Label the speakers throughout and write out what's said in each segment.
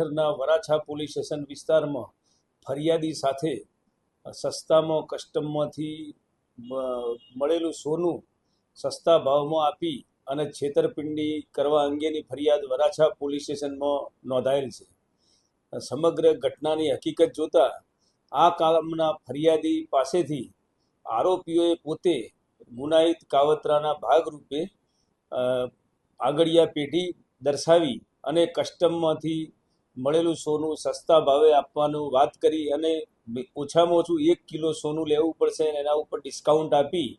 Speaker 1: શહેરના Varachha police station વિસ્તારમાં ફરિયાદી સાથે સસ્તામાં કસ્ટમમાંથી મળેલું સોનું સસ્તા ભાવમાં આપી અને છેતરપિંડી કરવા અંગેની ફરિયાદ વરાછા પોલીસ સ્ટેશનમાં નોંધાયેલ છે. સમગ્ર ઘટનાની હકીકત જોતા આ કામના ફરિયાદી પાસેથી આરોપીઓએ પોતે ગુનાહિત કાવતરાના ભાગરૂપે આગળિયા પેઢી દર્શાવી અને કસ્ટમમાંથી મળેલું સોનું સસ્તા ભાવે આપવાનું વાત કરી અને ઓછામાં ઓછું એક કિલો સોનું લેવું પડશે અને એના ઉપર ડિસ્કાઉન્ટ આપી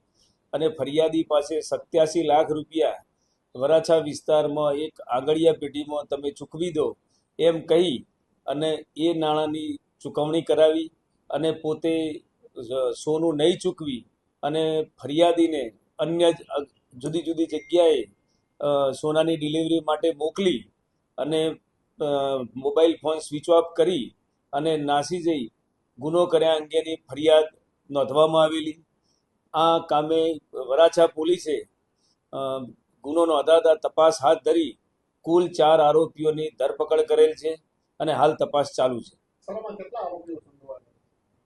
Speaker 1: અને ફરિયાદી પાસે સત્યાસી લાખ રૂપિયા વરાછા વિસ્તારમાં એક આગળિયા પેઢીમાં તમે ચૂકવી દો એમ કહી અને એ નાણાંની ચૂકવણી કરાવી અને પોતે સોનું નહીં ચૂકવી અને ફરિયાદીને અન્ય જુદી જુદી જગ્યાએ સોનાની ડિલિવરી માટે મોકલી અને મોબાઈલ ફોન સ્વિચ ઓફ કરી અને નાસી જઈ ગુનો કર્યા અંગેની ફરિયાદ નોંધવામાં આવેલી. આ કામે વરાછા પોલીસે ગુનો નોંધાતા તપાસ હાથ ધરી કુલ ચાર આરોપીઓની ધરપકડ કરેલ છે અને હાલ તપાસ ચાલુ છે.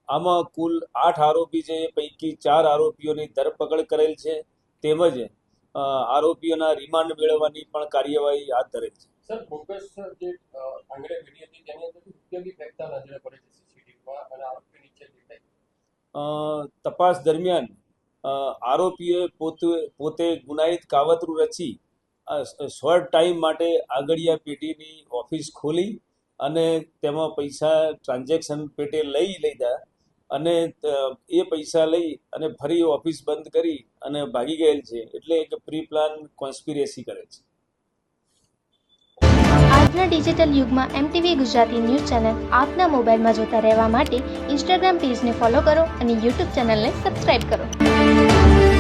Speaker 1: આમાં કુલ આઠ આરોપી છે એ પૈકી ચાર આરોપીઓની ધરપકડ કરેલ છે તેમજ આરોપીઓના રિમાન્ડ મેળવવાની પણ કાર્યવાહી હાથ ધરેલ છે.
Speaker 2: સર, બોગસ જે આંગણે પેઢી હતી, તેની અંદર રૂપિયા બી નજરે પડે છે સીસીટીવીમાં અને આરોપી નીચે
Speaker 1: તપાસ દરમિયાન આરોપીએ પોતે પોતે ગુનાહિત કાવતરું રચી શોર્ટ ટાઈમ માટે આગળિયા પેઢીની ઓફિસ ખોલી અને તેમાં પૈસા ટ્રાન્ઝેક્શન પેટે લઈ લીધા અને એ પૈસા લઈ અને ફરી ઓફિસ બંધ કરી અને ભાગી ગયેલ છે. એટલે એક પ્રી પ્લાન કોન્સ્પિરેસી કરે છે.
Speaker 3: આજના ડિજિટલ યુગમાં એમટીવી ગુજરાતી ન્યૂઝ ચેનલ આપના મોબાઈલમાં જોતા રહેવા માટે ઇન્સ્ટાગ્રામ પેજને ફોલો કરો અને યુટ્યુબ ચેનલને સબસ્ક્રાઇબ કરો.